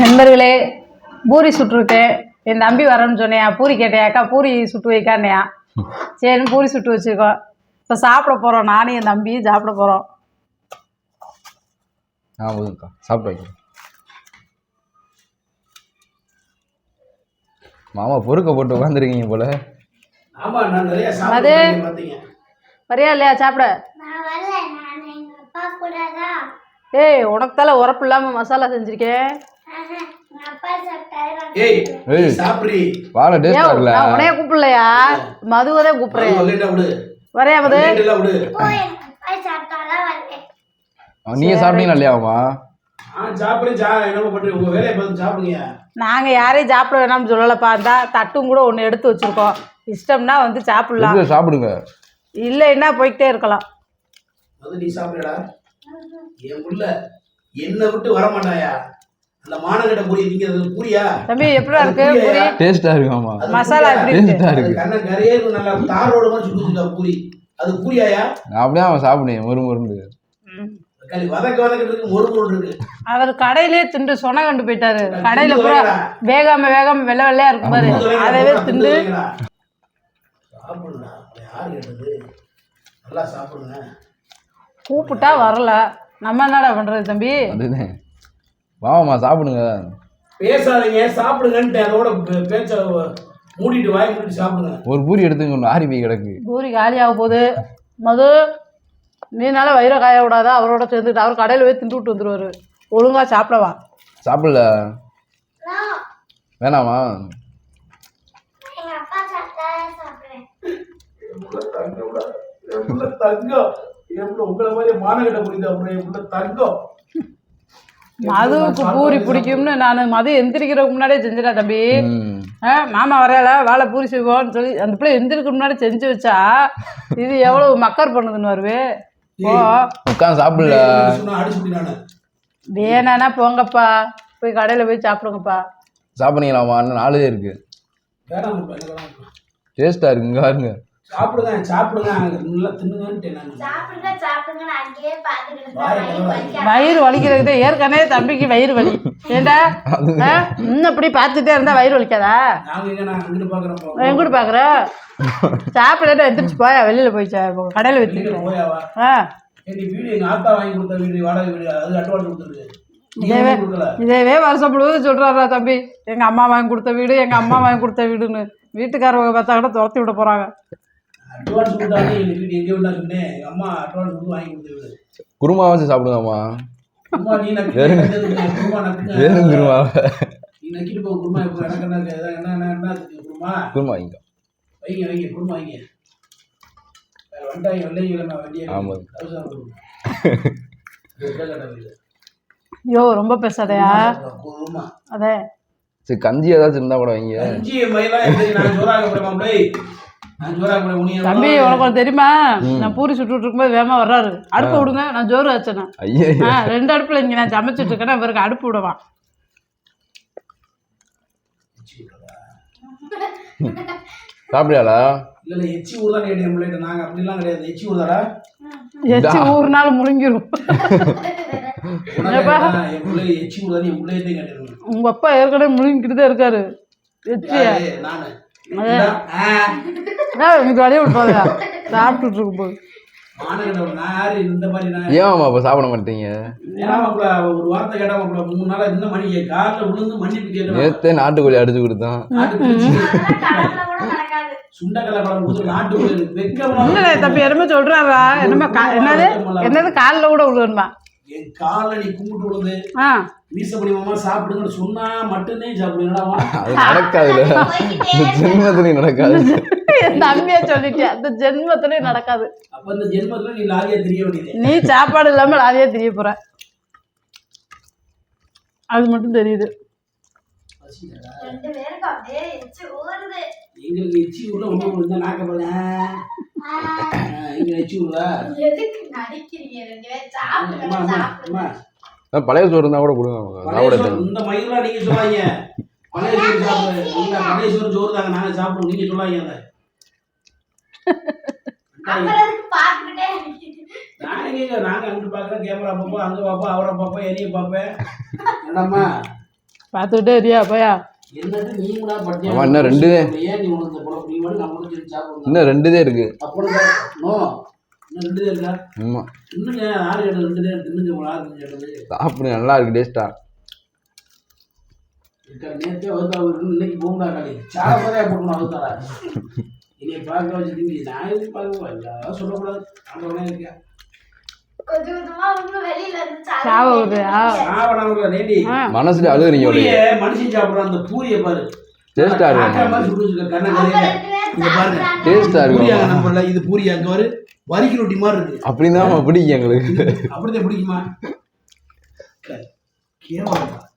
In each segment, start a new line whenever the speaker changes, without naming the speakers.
நண்பர்களே பூரி சுட்டுருக்கேன் என் தம்பி வரேன்னு சொன்னையா பூரி கேட்டேன். அக்கா பூரி சுட்டு வைக்கானையா சரின்னு பூரி சுட்டு வச்சுருக்கோம் இப்போ சாப்பிட போகிறோம் நானும் என் தம்பியும் சாப்பிட போகிறோம்
சாப்பிட்டு வைக்கிறேன். மாமா பொறுக்க போட்டு உட்காந்துருக்கீங்க போல.
ஆமா நான் நிறைய
அது? வரியா இல்லையா? சாப்பிட. ஏய் உனக்கு தலை உரப்பு இல்லாமல் மசாலா செஞ்சுருக்கேன்.
ஏய் சாப்பிடுறி.
வாழை டேஸ்ட் ஆகல
நான் உனைய கூப்பிடலையா? மதுவை தான் கூப்பிட்றேன்.
விடு.
வரையா மது.
விடு.
நீங்க சாப்பிட்டீங்களா இல்லையாமா
சாப்பிடு
யாரையும் சாப்பிட வேணாம்னு சொல்லலைப்பா. இருந்தா தட்டும் கூட ஒன்று எடுத்து வச்சுருக்கோம். இஷ்டம்னா வந்து சாப்பிட்லாம்.
இது சாப்பிடுங்க?
இல்லைன்னா போய்கிட்டே இருக்கலாம்.
அது நீ சாப்பிடுடா. என் புள்ள என்னை விட்டு வர மாட்டாயா
தம்பி எப்படிடா இருக்கு? பூரி
டேஸ்டா இருக்கு மாமா
அது
மசாலா? எப்படி இருக்கு?
டேஸ்டா
அது
இருக்கு
கண்ண கரையே இருக்கும் நல்லா தார் ரோடு மாதிரி சுட்டு வச்சிருக்கா பூரி அது பூரியாயா
அப்படியே அவன் சாப்பிடுங்க ஒரு முருந்து
அவர் கடையிலே திண்டு சொன கண்டு போயிட்டாரு. கடையில பூரா வேகாம வேகாம வெள்ளை வெள்ளையா இருக்கும் பாரு. அதவே திண்டு
சாப்பிடுடா யாரு கேட்டது? நல்லா சாப்பிடுங்க.
கூப்பிட்டா வரல. நம்ம என்னடா பண்றது தம்பி?
அதுதான். வாமாம்மா சாப்பிடுங்க.
பேசாதீங்க சாப்பிடுங்கன்ட்டு அதோட பேச்ச மூடிட்டு வாய் மூடிட்டு சாப்பிடுங்க.
ஒரு பூரி எடுத்துங்க ஒன்று ஆரி போய் கிடக்கு.
பூரி காலியாக போகுது. மது நீனால வயிற காய விடாத அவரோட சேர்ந்துட்டு அவர் கடையில் போய் திண்டு விட்டு வந்துருவாரு. ஒழுங்கா சாப்பிடவா
சாப்பிடல. வேணாமா?
தங்கம் உங்களை மாதிரி மானகட்ட புரியுது அப்புறம் தங்கம்?
மதுவுக்கு பூரி பிடிக்கும்னு நான் மது எந்திரிக்கிறதுக்கு முன்னாடியே செஞ்சிடா தம்பி. மாமா வரையால வாழை பூரி செய்வோம்னு சொல்லி அந்த பிள்ளை எந்திரிக்க முன்னாடி செஞ்சு வச்சா இது எவ்வளவு மக்கர் பண்ணுதுன்னு வருவே. ஓ
உட்காந்து சாப்பிடல.
வேணானா போங்கப்பா. போய் கடையில் போய் சாப்பிடுங்கப்பா.
சாப்பிடுங்களாமா நாலு இருக்கு.
வேணாம் இப்ப, எனக்கு வேணாம் இப்ப.
டேஸ்டா இருக்கு இங்க பாருங்க.
சாப்பிடுங்க சாப்பிடுங்க. நல்லா தின்னுங்கன்ட்டு
வயிறு
வலிக்கிறது ஏற்கனவே தம்பிக்கு வயிறு வலி. ஏண்டா? ஆ? இன்னும் இப்படி பார்த்துட்டே இருந்தா வயிறு வலிக்காதா?
நாங்க எங்க நான் அங்கிட்டு பாக்குறப்போ
என் கூட பார்க்குற சாப்பிடட்டு எந்திரிச்சு போயா வெளியில் போய் கடையில் வச்சு
போயாவா?
ஆ.
ஏடி வீடு எங்க ஆத்தா வாங்கி கொடுத்த வீடு வாடகை வீடு அது அட்வான்ஸ் கொடுத்துருக்கு. நீங்க
இதேவே இதேவே வருஷம் முழுவதும் சொல்கிறாரா தம்பி எங்கள் அம்மா வாங்கி கொடுத்த வீடு எங்கள் அம்மா வாங்கி கொடுத்த வீடுன்னு. வீட்டுக்காரவங்க பார்த்தா கூட துரத்தி விட போகிறாங்க
அட்வான்ஸ் வீடு எங்க அம்மா அட்வான்ஸ் கொடுத்து வாங்கி கொடுத்த வீடு
குருமா வச்சு சாப்பிடுங்கம்மா
குருமா நீ. குருமா
குருமா?
நீ நக்கிட்டு போ குருமா இப்போ எனக்கு என்ன இருக்கு? என்ன என்ன என்ன இருக்கு? குருமா?
குருமா வாங்கிக்கோ
வைங்க வைங்க குருமா வைங்க. வேற வண்டியை
ஐயோ ரொம்ப பேசாதயா?
குருமா
அதே.
சரி கஞ்சி ஏதாச்சும் இருந்தா கூட வைங்க.
மயிலாம் நான்
தம்பி உனக்கு தெரியுமா? நான் பூரி சுட்டுட்டு இருக்கும்போது வேகமா வர்றாரு. அடுப்பு விடுங்க நான் ஜோறு வச்சேன் ரெண்டு அடுப்புல இங்க நான் சமைச்சிட்டு இருக்கேன்னா இவருக்கு அடுப்பு விடுவான்.
சாப்பிடியாளா
இல்ல இல்ல எச்சி ஊர்தான் கேட்டேன் பிள்ளைகிட்ட. நாங்க அப்படிலாம் கிடையாது. எச்சி ஊர்தாடா
எச்சு ஊறு நாள் முழுங்கிரும்
எச்சி ஊர்தான்
உங்க அப்பா ஏற்கனவே முழுங்கிட்டு தான் இருக்காரு?
நானு. ஆ,
எனக்கு வழிய சாப்பிட்டுட்டு
மாதிரி நான்
ஏன் அப்போ சாப்பிட மாட்டீங்க? நேத்தே நாட்டுக்கோழி அடிச்சு கொடுத்தான்.
தம்பி என்னமோ சொல்றாரா? என்னமோ கா- என்னது? என்னது? காலில் கூட விழுவணுமா?
என் காலில் நீ கும்பிட்டு விழுந்து மாமா சாப்பிடுங்கன்னு சொன்னா மட்டுமே
அது இந்த ஜென்மத்துலையும் நடக்காது.
தம்பியா சொல்லிட்டியா அந்த ஜென்மத்திலே நடக்காது.
அப்ப ஜென்மத்துல நீ லாரியா தெரிய வேண்டியது.
நீ சாப்பாடு இல்லாம லாரியா தெரிய போற. அது மட்டும் தெரியுது.
ரெண்டு பேருக்கு அப்படியே எச்சு ஊறுது.
எங்களுக்கு எச்சி எச்சி
எதுக்கு நடிக்கிறீங்க
பழைய சோறு இருந்தா கூட கொடுங்க தெரியும்
இந்த மயிலாம் நீங்க சொல்லாங்க பழைய சோறு சாப்பிடு இல்ல பழைய சோறு சோறு தாங்க நாங்க சாப்பிடுவோம். நீங்க சொல்லாங்க அதை.
அப்புறம் எதுக்கு பார்த்துக்கிட்டே இருக்கீங்க?
நாங்க கேட்க நாங்க அங்கிட்டு பாக்குறோம் கேமரா பார்ப்போம். அங்க பார்ப்போம். அவரை பார்ப்போம். என்னைய பார்ப்பேன். என்னம்மா?
பார்த்துக்கிட்டே இருக்கியா போயா
என்னது? நீங்களா பட்டியா
ஆமா, இன்னும் ரெண்டு.
ஏன் நீ உனக்கு போல நீ மட்டும் நம்ம மட்டும் சொல்லி சாப்பிடுங்க
இன்னும் ரெண்டு தான் இருக்கு
அப்புறம் நோ இன்னும் ரெண்டு இருக்கா
ஆமா.
இன்னும் ஏன் ஆறு கேட்டது ரெண்டு நேரம் தின்னுங்க உங்களை ஆறு கேட்டது
சாப்பிடு நல்லா இருக்கு டேஸ்டா மனசுல அழுகுறீங்க
மனுஷன் சாப்பிடுற அந்த பூரியை பாரு.
டேஸ்டா இருக்கு. டேஸ்டா இருக்கு.
நம்மள இது பூரி அங்க வரு. வரிக்கு ரொட்டி மாதிரி இருக்கு.
அப்படின்னு தான் பிடிக்கும் எங்களுக்கு.
அப்படிதான் பிடிக்குமா?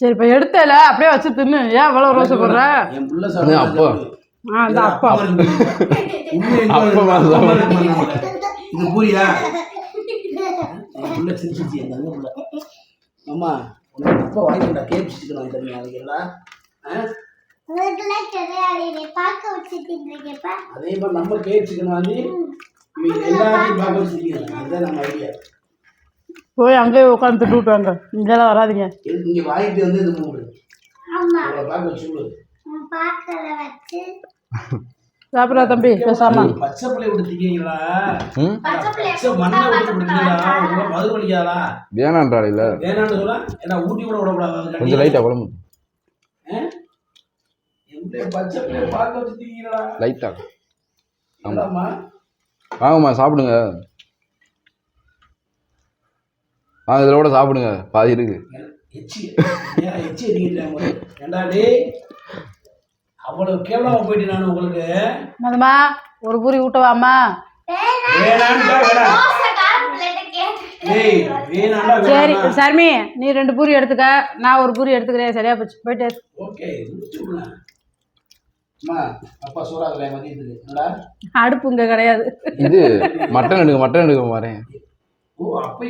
சரி இப்போ எடுத்தல அப்படியே வச்சு தின்னு. ஏன் இவ்வளோ ரோசை போடுற?
என் புள்ள
அது
சாப்பிடுறது
அப்பா.
ஆ இந்த அப்பா.
இது பூரியா புள்ள சிரிச்சிச்சு என் தங்க புள்ள. அம்மா உனக்கு அப்பா சிக்கன் வாங்கி தரீங்க அதே மாதிரி நம்ம கேப் சிக்கன் வாங்கி
போய் அங்கேயே உட்காந்து திட்டு விட்டுவாங்க இங்கெல்லாம் வராதீங்க.
இங்க வாங்கிட்டு வந்து இது
சாப்பிட்றா தம்பி பேசாம.
பச்சை பிள்ளை மண்ணை விட்டு
வேணான்றாள்
வேணான்னு சொல்ல ஏன்னா ஊட்டி கூட விடக்கூடாது அது
கொஞ்சம் லைட்டா குழம்பு.
பச்சை பிள்ளைய பார்க்க வச்சு திங்கீங்களா
லைட்டா
என்னம்மா?
வாங்கம்மா சாப்பிடுங்க. வாங்க இதில் கூட சாப்பிடுங்க. பாதி இருக்கு.
அவ்வளவு கேவலமா போயிட்டு நான் உங்களுக்கு.
மதுமா ஒரு பூரி ஊட்டவாமா சரி சர்மி நீ ரெண்டு பூரி எடுத்துக்க. நான் ஒரு பூரி எடுத்துக்கிறேன். சரியா போச்சு. போயிட்டு
ஓகே முடிச்சு விடுங்க அம்மா அப்பா சோறாதுல மதியத்துக்கு என்னடா
அடுப்பு இங்கே கிடையாது.
இது மட்டன் எடுக்க மட்டன் எடுக்க
ஓ அப்ப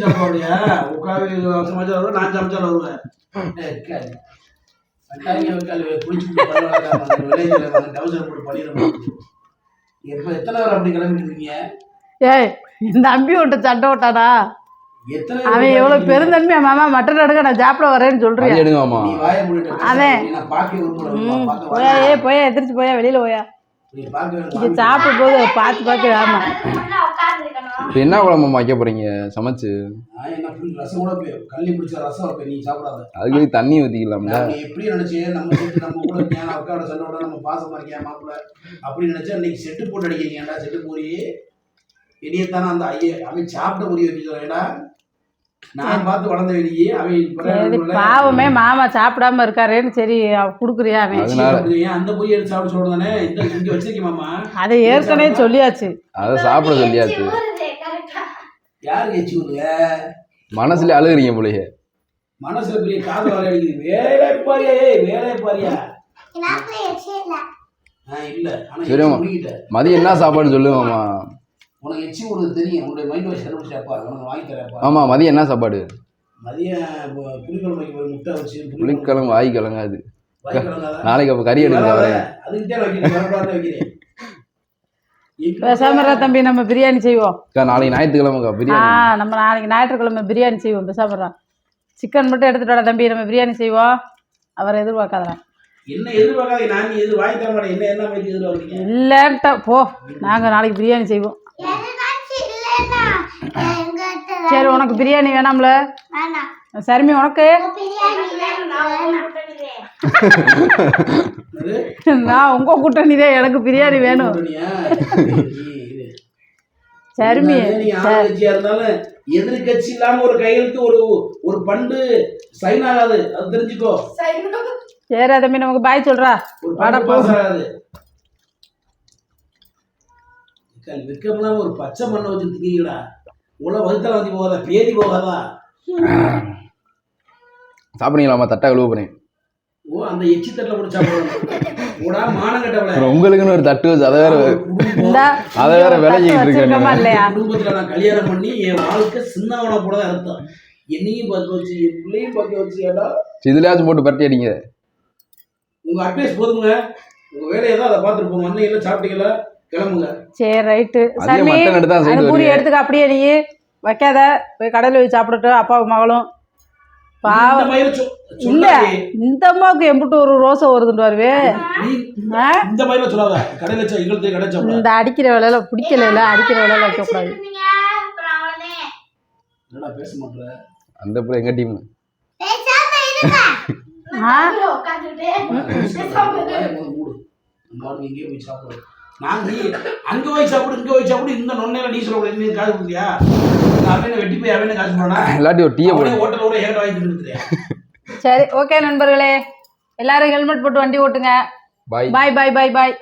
சாப்பாடுயா உட்காந்து சமைச்சா வருவேன் நான் வருவேன். ஏய், பேர்
ஏய் இந்த அம்பி விட்ட சண்டை
எத்தனை
அவன்
பேர்
எவ்வளோ
கிளம்பிட்டு
பெருந்தன்மையா மாமா மட்டன் எடுக்க நான் சாப்பிட வரேன்னு சொல்றியா?
அது எடுங்கம்மா
நீ வாயை மூடிட்டு
அவன். போயா
வரேன்.
ஏ போயா எதிர்த்து போயா வெளியில போயா. சாப்பிடும் போது பார்த்து பார்த்து ஆமா.
இப்போ என்ன குழம்பு வைக்க போறீங்க சமைச்சு? அதுக்கு தண்ணி
எப்படி நம்ம செட்டு நம்ம கூட இருக்கேன் நான் அக்காவோட சண்டை விட நம்ம பாசமா இருக்கேன் மாப்பிள்ள? அப்படி நினைச்சா இன்னைக்கு செட்டு போட்டு செட்டு இனியத்தானே அந்த ஐய அவன் சாப்பிட்ட சொல்றேன்டா நான் பார்த்து வளர்ந்த வெளியே அவன் இப்ப
சரி
உள்ள-
பாவமே மாமா சாப்பிடாம இருக்காரேன்னு சரி குடுக்குறியா அவன்?
அந்த பொய் எடுத்து சாப்பிட சொல்றதானே இந்த இங்க வச்சிருக்கேன் மாமா.
அதை ஏற்கனவே சொல்லியாச்சு.
அதை சாப்பிட சொல்லியாச்சு.
யாருக்கு எச்சி விடுங்க
மனசுல அழுகுறீங்க போலயே.
மனசுல பெரிய காதல் வர வேலை பாரியா ஏய் வேலை பாரியா?
இல்ல.
மதியம் என்ன சாப்பாடு சொல்லுவாம்மா
உனக்கு எச்சி விடுறது தெரியும். உன்னுடைய மைண்ட் வாஷ் கண்டுபிடிச்சாப்பா? உனக்கு வாங்கி தரப்பா
ஆமா மதியம் என்ன சாப்பாடு?
மதியம் புளிக்குழம்பு முட்டை வச்சு
புளிக்கிழங்கு வாய் கிழங்காது? நாளைக்கு அப்போ கறி எடுக்க. வரேன்
அதுக்கு
பேசாம தம்பி நம்ம பிரியாணி செய்வோம்.
அக்கா, நாளைக்கு ஞாயிற்றுக்கிழமைக்கா
ஆ
பிரியாணி
நம்ம நாளைக்கு ஞாயிற்றுக்கிழமை பிரியாணி செய்வோம். பேசாம. சிக்கன் மட்டும் எடுத்துட்டு தம்பி நம்ம பிரியாணி செய்வோம். அவர் எதிர்பார்க்காதடா
என்ன எதிர்பார்க்காத நான் எதிர் வாங்கி தர மாட்டேன்? என்ன என்ன மாதிரி
இல்லைன்ட்ட போ. நாங்கள் நாளைக்கு பிரியாணி செய்வோம். சரி உனக்கு பிரியாணி வேணாம்ல?
வேணாம்
சர்மி உனக்கு? நான் உங்க கூட்டணி தான் எனக்கு பிரியாணி வேணும். சர்மி
இருந்தாலும் எதிர்கட்சி இல்லாம ஒரு கையெழுத்து ஒரு ஒரு பண்டு சைன் ஆகாது. அது தெரிஞ்சுக்கோ.
சரி தம்பி நமக்கு பாய் சொல்றா. வாடா
பண்டு விற்கம்லாம் ஒரு பச்சை மண்ணை வச்சு திங்கீங்களா உள்ள வகுத்தல வந்து போகாதா பேதி போகாதா?
சாப்பிடுங்களாம்மா தட்டா கழுவ போறேன்
ஓ அந்த எச்சி தட்டில் கூட சாப்பிடணும் கூட
உங்களுக்குன்னு ஒரு தட்டு வச்சு அதை வேற அதை வேற
தட்டு
இருக்கேன்
குடும்பத்துல நான் கல்யாணம் பண்ணி என் வாழ்க்கை சின்னவனா போட அர்த்தம். என்னையும் பார்க்க வச்சு என் பிள்ளையும் பார்க்க வச்சு ஏடா
இதுலயாச்சும் போட்டு பரட்டி அடிங்க.
உங்க அட்வைஸ் போதுங்க. உங்க வேலையை தான் அதை பார்த்துட்டு போங்க. அன்னையில சாப்பிட்டீங்களா?
சரி ரைட்டு.
அதே
அந்த
சைடு
பூரி எடுத்துக்க அப்படியே நீ வைக்காத. போய் கடையில் போய் சாப்பிடட்டும் அப்பாவும் மகளும். பாவம். இல்ல. இந்த அம்மாவுக்கு எம்பிட்டு ஒரு ரோசை வருதுன்னு வருவே?
இந்த
அடிக்கிற வேலையில பிடிக்கல அடிக்கிற வேலையில வைக்கக்கூடாது
அந்த பிள்ளை எங்க டீம்
ஆ?
போய் நாங்க நீ அங்க போய் சாப்பிடு இங்க போய் சாப்பிடு இந்த நொன்னையில நீ சொல்லக்கூடாது நீ காசு கொடுத்தியா அவன வெட்டி போய் அவன காசு போனா
இல்லாட்டி ஒரு டீயை
அவனே ஹோட்டலோட ஏன் வாங்கி தின்னுக்கிறியா
சரி ஓகே நண்பர்களே. எல்லாரும் ஹெல்மெட் போட்டு வண்டி ஓட்டுங்க.
பாய்
பாய் பாய் பாய் பாய்